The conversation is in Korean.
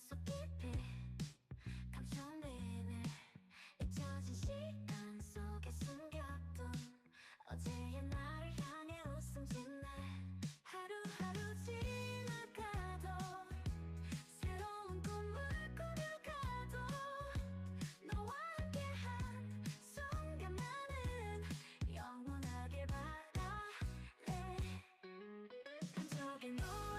속 깊이 감춰내는 잊혀진 시간 속에 숨겼던 어제의 나를 향해 웃음 짓네. 하루하루 지나가도 새로운 꿈을 꾸며가도 너와 함께한 순간 나는 영원하길 바라네. 감정의 노래